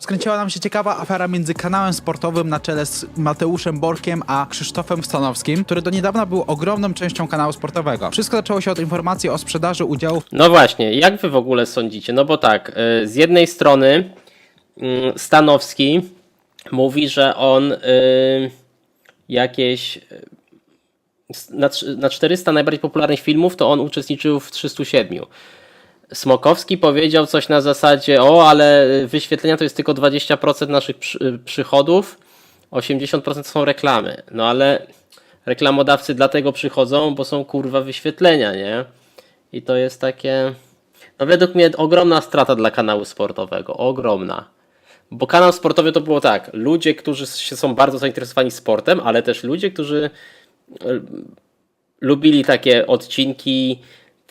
Skręciła nam się ciekawa afera między kanałem sportowym na czele z Mateuszem Borkiem a Krzysztofem Stanowskim, który do niedawna był ogromną częścią kanału sportowego. Wszystko zaczęło się od informacji o sprzedaży udziałów No właśnie, jak wy w ogóle sądzicie? No bo tak, y, z jednej strony mm, Stanowski mówi, że on y, jakieś y, na, trz- na 400 najbardziej popularnych filmów to on uczestniczył w 307. Smokowski powiedział coś na zasadzie, o, ale wyświetlenia to jest tylko 20% naszych przy, przychodów, 80% są reklamy. No ale reklamodawcy dlatego przychodzą, bo są kurwa wyświetlenia, nie? I to jest takie, no według mnie ogromna strata dla kanału sportowego, ogromna. Bo kanał sportowy to było tak, ludzie, którzy się są bardzo zainteresowani sportem, ale też ludzie, którzy lubili takie odcinki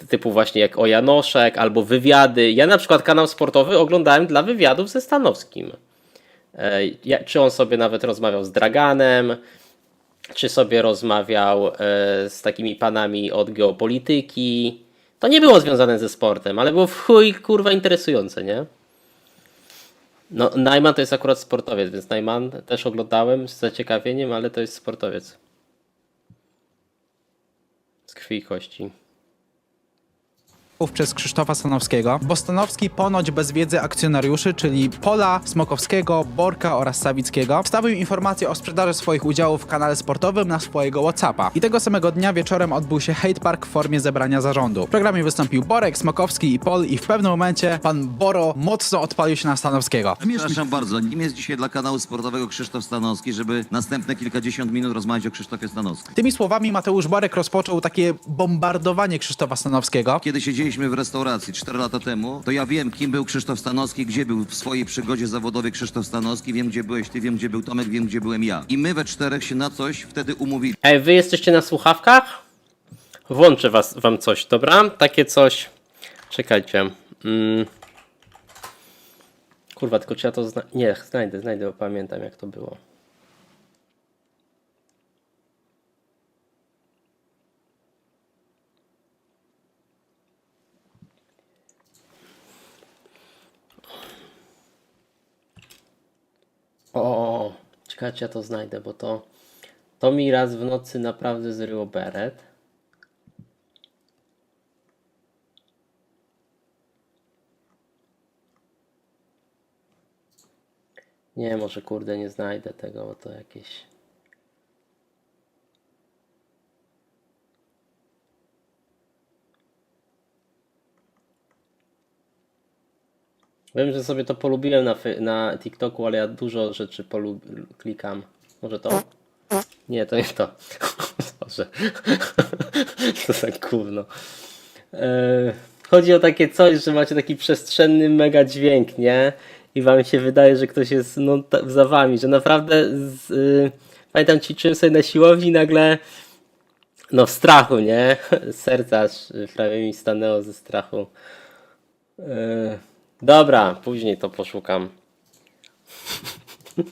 typu właśnie jak o Janoszek albo wywiady. Ja na przykład kanał sportowy oglądałem dla wywiadów ze Stanowskim. E, Czy on sobie nawet rozmawiał z Draganem, czy sobie rozmawiał e, z takimi panami od geopolityki. To nie było związane ze sportem, ale było w chuj kurwa interesujące, nie? No, Najman to jest akurat sportowiec, więc Najman też oglądałem z zaciekawieniem, ale to jest sportowiec. Z krwi i kości. Przez Krzysztofa Stanowskiego, bo Stanowski ponoć bez wiedzy akcjonariuszy, czyli Pola, Smokowskiego, Borka oraz Sawickiego, wstawił informację o sprzedaży swoich udziałów w kanale sportowym na swojego Whatsappa. I tego samego dnia wieczorem odbył się hate park w formie zebrania zarządu. W programie wystąpił Borek, Smokowski i Pol i w pewnym momencie pan Boro mocno odpalił się na Stanowskiego. Przepraszam bardzo, nim jest dzisiaj dla kanału sportowego Krzysztof Stanowski, żeby następne kilkadziesiąt minut rozmawiać o Krzysztofie Stanowskim. Tymi słowami Mateusz Borek rozpoczął takie bombardowanie Krzysztofa Stanowskiego. Kiedy siedzieliśmy w restauracji 4 lata temu, to ja wiem, kim był Krzysztof Stanowski, gdzie był w swojej przygodzie zawodowej Krzysztof Stanowski, wiem, gdzie byłeś ty, wiem, gdzie był Tomek, wiem, gdzie byłem ja. I my we czterech się na coś wtedy umówili. Ej, wy jesteście na słuchawkach? Włączę was, wam coś, dobra? Takie coś. Czekajcie. Mm. Kurwa, tylko czy ja to zna... Nie, znajdę, znajdę, bo pamiętam jak to było. O, czekajcie, ja to znajdę, bo to, to mi raz w nocy naprawdę zryło beret. Nie, może kurde nie znajdę tego, bo to jakieś... Wiem, że sobie to polubiłem na, na TikToku, ale ja dużo rzeczy klikam. Może to? Nie, to nie to. Boże. to za gówno. E, chodzi o takie coś, że macie taki przestrzenny mega dźwięk, nie? I wam się wydaje, że ktoś jest no, za wami, że naprawdę z, y, pamiętam ćwiczyłem sobie na siłowni nagle no w strachu, nie? Serce aż prawie mi stanęło ze strachu. E, dobra, później to poszukam.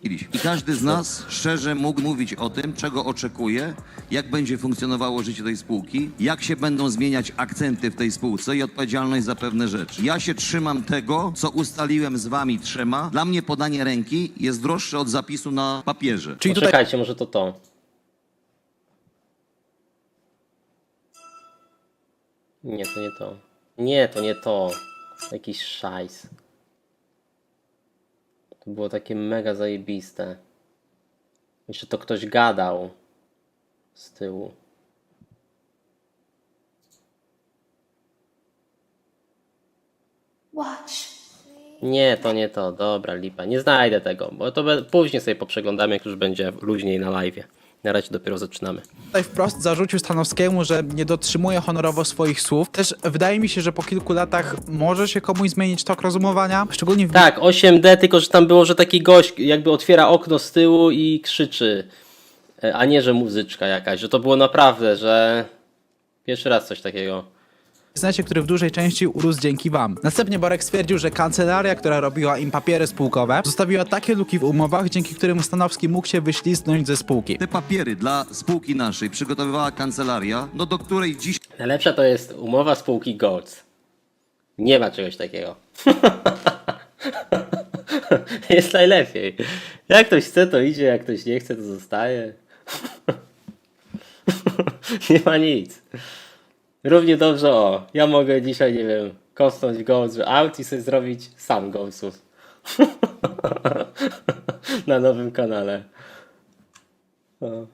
I każdy z nas szczerze mógł mówić o tym, czego oczekuje, jak będzie funkcjonowało życie tej spółki, jak się będą zmieniać akcenty w tej spółce i odpowiedzialność za pewne rzeczy. Ja się trzymam tego, co ustaliłem z wami trzema. Dla mnie podanie ręki jest droższe od zapisu na papierze. Czyli tutaj Poczekajcie, może to to. Nie, to nie to. Nie, to nie to. Jakiś szajs. To było takie mega zajebiste. Jeszcze to ktoś gadał z tyłu. Watch. Nie, to nie to. Dobra, lipa. Nie znajdę tego, bo to później sobie poprzeglądamy, jak już będzie luźniej na live. Na razie dopiero zaczynamy. tutaj wprost zarzucił Stanowskiemu, że nie dotrzymuje honorowo swoich słów. Też wydaje mi się, że po kilku latach może się komuś zmienić tok rozumowania, szczególnie w Tak, 8D, tylko że tam było, że taki gość jakby otwiera okno z tyłu i krzyczy. E, A nie, że muzyczka jakaś, że to było naprawdę, że pierwszy raz coś takiego. Biznesie, który w dużej części urósł dzięki wam. Następnie Borek stwierdził, że kancelaria, która robiła im papiery spółkowe, zostawiła takie luki w umowach, dzięki którym Stanowski mógł się wyślizgnąć ze spółki. Te papiery dla spółki naszej przygotowywała kancelaria, no do której dziś Najlepsza to jest umowa spółki Golds. Nie ma czegoś takiego. jest najlepiej. Jak ktoś chce, to idzie, jak ktoś nie chce, to zostaje. nie ma nic. Równie dobrze, o, ja mogę dzisiaj, nie wiem, kosnąć goals out i sobie zrobić sam goalsów. Na nowym kanale. O.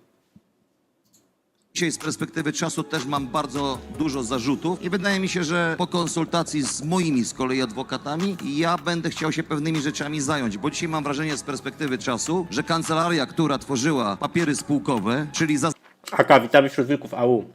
Dzisiaj z perspektywy czasu też mam bardzo dużo zarzutów i wydaje mi się, że po konsultacji z moimi z kolei adwokatami ja będę chciał się pewnymi rzeczami zająć, bo dzisiaj mam wrażenie z perspektywy czasu, że kancelaria, która tworzyła papiery spółkowe, czyli za Aka, witamy wśród wilków AU.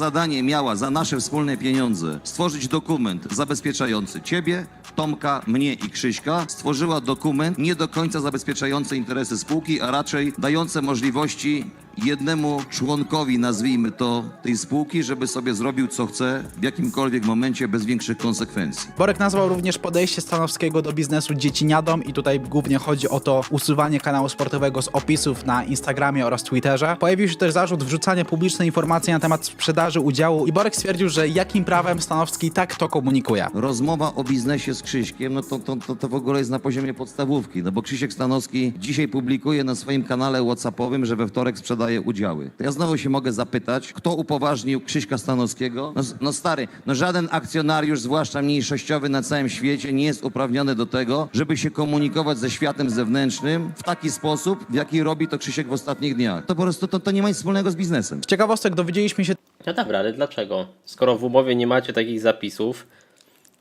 Zadanie miała za nasze wspólne pieniądze stworzyć dokument zabezpieczający ciebie, Tomka, mnie i Krzyśka, stworzyła dokument nie do końca zabezpieczający interesy spółki, a raczej dające możliwości jednemu członkowi, nazwijmy to, tej spółki, żeby sobie zrobił co chce w jakimkolwiek momencie bez większych konsekwencji. Borek nazwał również podejście Stanowskiego do biznesu dzieciniadą i tutaj głównie chodzi o to usuwanie kanału sportowego z opisów na Instagramie oraz Twitterze. Pojawił się też zarzut wrzucania publicznej informacji na temat sprzedaży udziału i Borek stwierdził, że jakim prawem Stanowski tak to komunikuje. Rozmowa o biznesie z Krzyśkiem, no to, to, to, to w ogóle jest na poziomie podstawówki, no bo Krzysiek Stanowski dzisiaj publikuje na swoim kanale Whatsappowym, że we wtorek sprzedaje udziały. To ja znowu się mogę zapytać, kto upoważnił Krzyśka Stanowskiego? No, no stary, no żaden akcjonariusz, zwłaszcza mniejszościowy na całym świecie nie jest uprawniony do tego, żeby się komunikować ze światem zewnętrznym w taki sposób, w jaki robi to Krzysiek w ostatnich dniach. To po prostu to, to nie ma nic wspólnego z biznesem. Z ciekawostek dowiedzieliśmy się No dobra, ale dlaczego? Skoro w umowie nie macie takich zapisów,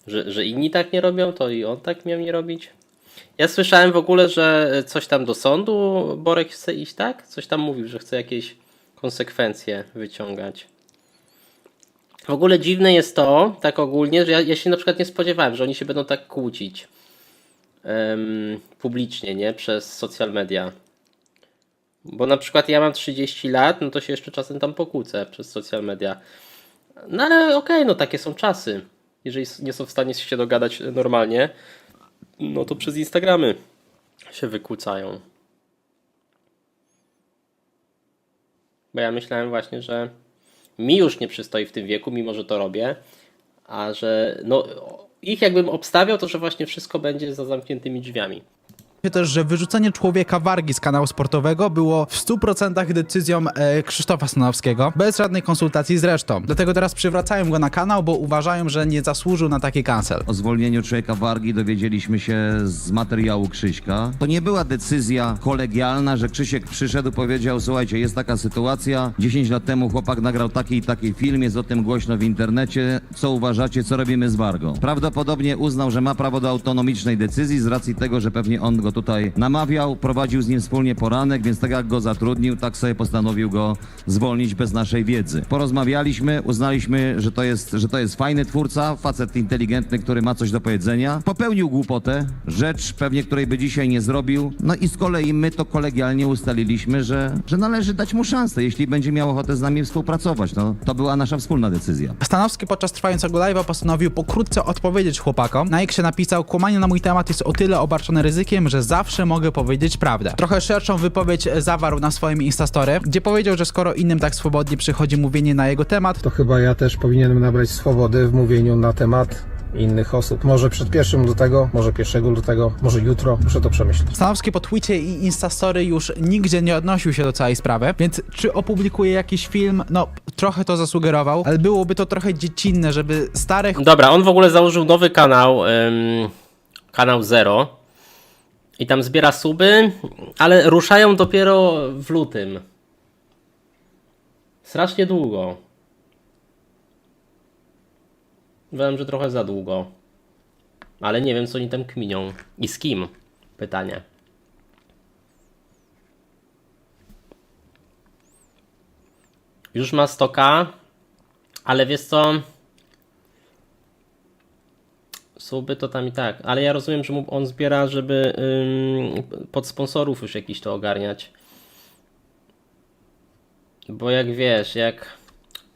że, że inni tak nie robią, to i on tak miał nie robić? Ja słyszałem w ogóle, że coś tam do sądu Borek chce iść, tak? Coś tam mówił, że chce jakieś konsekwencje wyciągać. W ogóle dziwne jest to, tak ogólnie, że ja, ja się na przykład nie spodziewałem, że oni się będą tak kłócić em, publicznie, nie? Przez social media. Bo na przykład ja mam 30 lat, no to się jeszcze czasem tam pokłócę przez social media. No ale okej, no takie są czasy. Jeżeli nie są w stanie się dogadać normalnie, no to przez Instagramy się wykłócają. Bo ja myślałem właśnie, że mi już nie przystoi w tym wieku, mimo że to robię, a że no ich jakbym obstawiał, to że właśnie wszystko będzie za zamkniętymi drzwiami. Też, że wyrzucenie człowieka wargi z kanału sportowego było w 100% decyzją e, Krzysztofa Stanowskiego, bez żadnej konsultacji z resztą. Dlatego teraz przywracają go na kanał, bo uważają, że nie zasłużył na taki cancel. O zwolnieniu człowieka wargi dowiedzieliśmy się z materiału Krzyśka. To nie była decyzja kolegialna, że Krzysiek przyszedł, powiedział, słuchajcie, jest taka sytuacja, 10 lat temu chłopak nagrał taki i taki film, jest o tym głośno w internecie, co uważacie, co robimy z Wargą? Prawdopodobnie uznał, że ma prawo do autonomicznej decyzji z racji tego, że pewnie on go tutaj namawiał, prowadził z nim wspólnie poranek, więc tak jak go zatrudnił, tak sobie postanowił go zwolnić bez naszej wiedzy. Porozmawialiśmy, uznaliśmy, że to jest, że to jest fajny twórca, facet inteligentny, który ma coś do powiedzenia. Popełnił głupotę, rzecz pewnie której by dzisiaj nie zrobił. No i z kolei my to kolegialnie ustaliliśmy, że, że należy dać mu szansę, jeśli będzie miał ochotę z nami współpracować. No, to była nasza wspólna decyzja. Stanowski podczas trwającego live'a postanowił pokrótce odpowiedzieć chłopakom. Na się napisał, kłamanie na mój temat jest o tyle obarczone ryzykiem, że zawsze mogę powiedzieć prawdę. Trochę szerszą wypowiedź zawarł na swoim Instastory, gdzie powiedział, że skoro innym tak swobodnie przychodzi mówienie na jego temat, to chyba ja też powinienem nabrać swobody w mówieniu na temat innych osób. Może przed 1 lutego, może 1 lutego, może jutro. Muszę to przemyśleć. Stanowski po Twitcie i Instastory już nigdzie nie odnosił się do całej sprawy, więc czy opublikuje jakiś film? No, trochę to zasugerował, ale byłoby to trochę dziecinne, żeby starych Dobra, on w ogóle założył nowy kanał, ym, kanał Zero. I tam zbiera suby, ale ruszają dopiero w lutym. Strasznie długo. Wiem, że trochę za długo. Ale nie wiem, co oni tam kminią. I z kim? Pytanie. Już ma stoka, ale wiesz co? Suby to tam i tak, ale ja rozumiem, że on zbiera, żeby ym, pod sponsorów już jakiś to ogarniać. Bo jak wiesz, jak.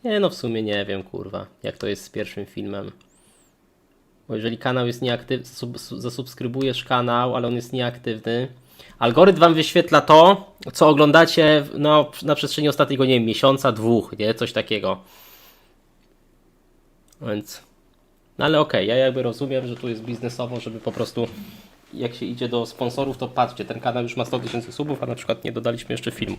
Nie no, w sumie nie wiem, kurwa, jak to jest z pierwszym filmem. Bo jeżeli kanał jest nieaktywny, sub, su- zasubskrybujesz kanał, ale on jest nieaktywny, algorytm wam wyświetla to, co oglądacie no, na przestrzeni ostatniego, nie wiem, miesiąca, dwóch, nie? Coś takiego. Więc. No ale okej, ja jakby rozumiem, że tu jest biznesowo, żeby po prostu jak się idzie do sponsorów, to patrzcie, ten kanał już ma 100 tysięcy subów, a na przykład nie dodaliśmy jeszcze filmu.